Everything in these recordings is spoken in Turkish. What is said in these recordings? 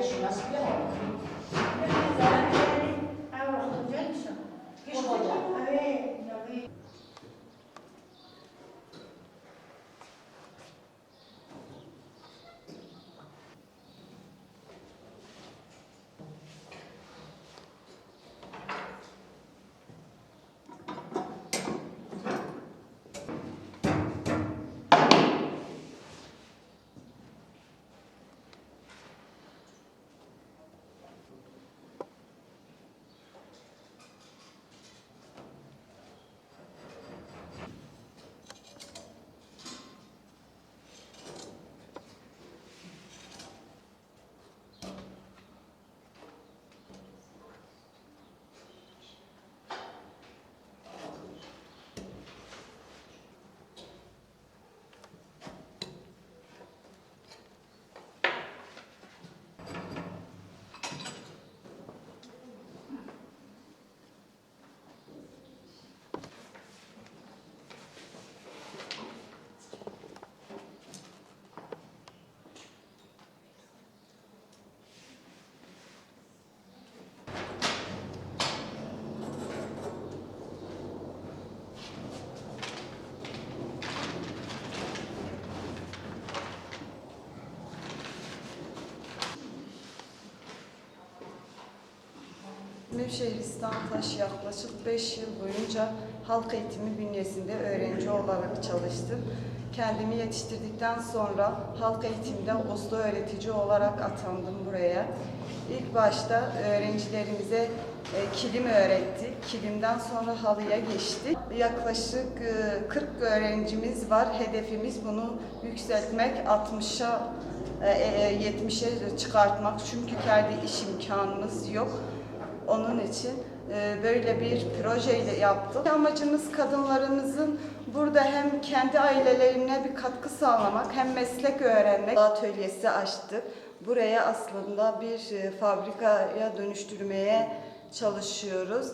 Krishna aspirando. Nevşehristan Taş yaklaşık 5 yıl boyunca halk eğitimi bünyesinde öğrenci olarak çalıştım. Kendimi yetiştirdikten sonra halk eğitimde Oslo öğretici olarak atandım buraya. İlk başta öğrencilerimize e, kilim öğrettik. Kilimden sonra halıya geçtik. Yaklaşık e, 40 öğrencimiz var. Hedefimiz bunu yükseltmek 60'a e, e, 70'e çıkartmak. Çünkü kendi iş imkanımız yok. Onun için e, böyle bir projeyle yaptık. Amacımız kadınlarımızın burada hem kendi ailelerine bir katkı sağlamak hem meslek öğrenmek. Atölyesi açtık. Buraya aslında bir e, fabrikaya dönüştürmeye çalışıyoruz.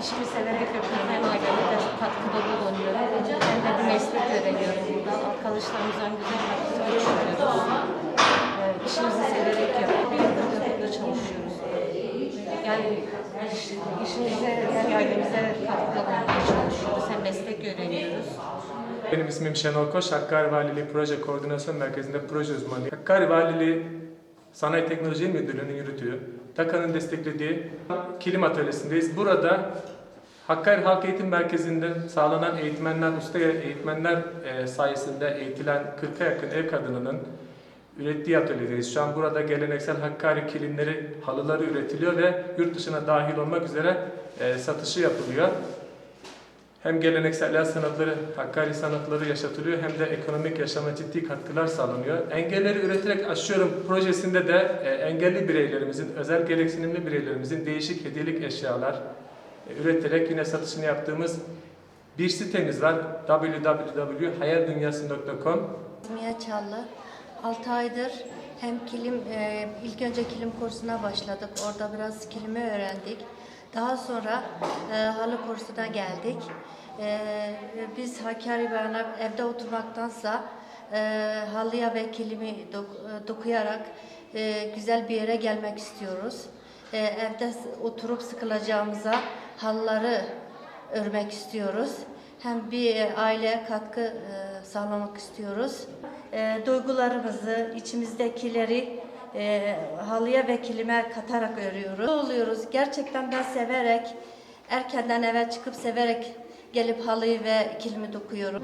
İşimi severek yapıyorum. Hem aileme katkıda bulunuyorum. Hem de bir meslek öğreniyorum burada. Arkadaşlarımızdan güzel vakit geçiriyoruz. İşimizi severek yapıp bir yıldır çalışıyoruz. Yani iş, işimize, yani ailemize katkıda bulunmaya çalışıyoruz. Hem meslek öğreniyoruz. Benim ismim Şenol Koç, Hakkari Valiliği Proje Koordinasyon Merkezi'nde proje uzmanıyım. Hakkari Valiliği Sanayi Teknoloji Müdürlüğü'nü yürütüyor. TAKA'nın desteklediği kilim atölyesindeyiz. Burada Hakkari Halk Eğitim Merkezi'nde sağlanan eğitmenler, usta eğitmenler e, sayesinde eğitilen 40'a yakın ev kadınının ürettiği atölyedeyiz. Şu an burada geleneksel Hakkari kilimleri, halıları üretiliyor ve yurt dışına dahil olmak üzere e, satışı yapılıyor. Hem geleneksel el sanatları, Hakkari sanatları yaşatılıyor hem de ekonomik yaşama ciddi katkılar sağlanıyor. Engelleri üreterek aşıyorum projesinde de e, engelli bireylerimizin, özel gereksinimli bireylerimizin değişik hediyelik eşyalar e, üreterek yine satışını yaptığımız bir sitemiz var. www.hayaldunyası.com Mia Çallı. 6 aydır hem kilim, e, ilk önce kilim kursuna başladık. Orada biraz kilimi öğrendik. Daha sonra e, halı kursuna geldik. E, biz Hakkari bayanlar evde oturmaktansa e, halıya ve kilimi dok- e, dokuyarak e, güzel bir yere gelmek istiyoruz. E, evde oturup sıkılacağımıza halıları örmek istiyoruz. Hem bir e, aileye katkı e, sağlamak istiyoruz. E, duygularımızı, içimizdekileri e, halıya ve kilime katarak örüyoruz. Oluyoruz. Gerçekten ben severek, erkenden eve çıkıp severek gelip halıyı ve kilimi dokuyorum.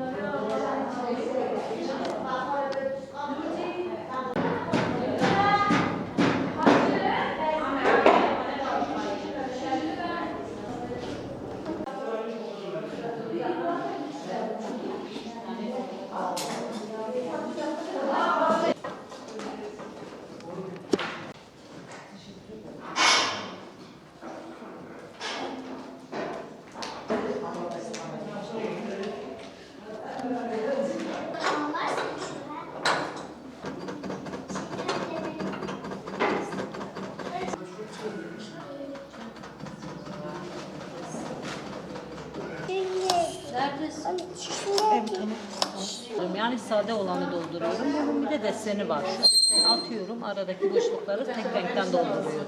Yani sade olanı dolduruyorum. Bunun bir de deseni var. Şu deseni atıyorum. Aradaki boşlukları tek renkten dolduruyorum.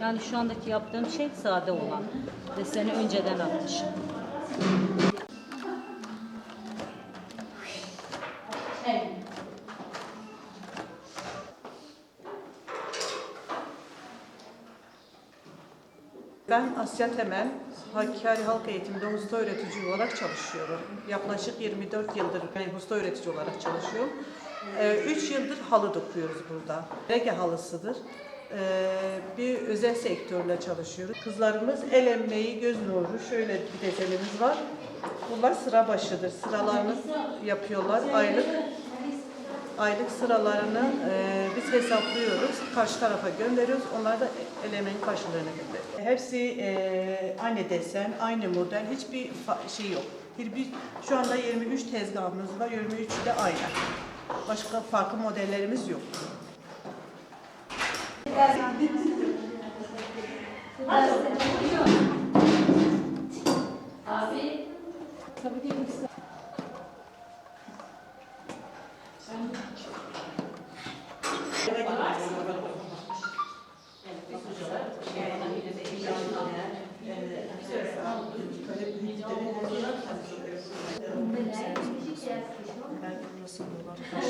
Yani şu andaki yaptığım şey sade olan. Deseni önceden atmışım. Ben Asya Temel, Hakkari Halk Eğitimi'nde usta öğretici olarak çalışıyorum. Yaklaşık 24 yıldır ben usta öğretici olarak çalışıyorum. 3 yıldır halı dokuyoruz burada. Rege halısıdır. Ee, Bir özel sektörle çalışıyoruz. Kızlarımız el emeği, göz nuru, şöyle bir desenimiz var. Bunlar sıra başıdır. Sıralarını yapıyorlar aylık. Aylık sıralarını e, biz hesaplıyoruz, karşı tarafa gönderiyoruz. Onlar da el karşılığını gönderiyor. Hepsi e, aynı desen, aynı model, hiçbir şey yok. Bir, bir, şu anda 23 tezgahımız var, 23'ü de aynı. Başka farklı modellerimiz yok. Ben nasıl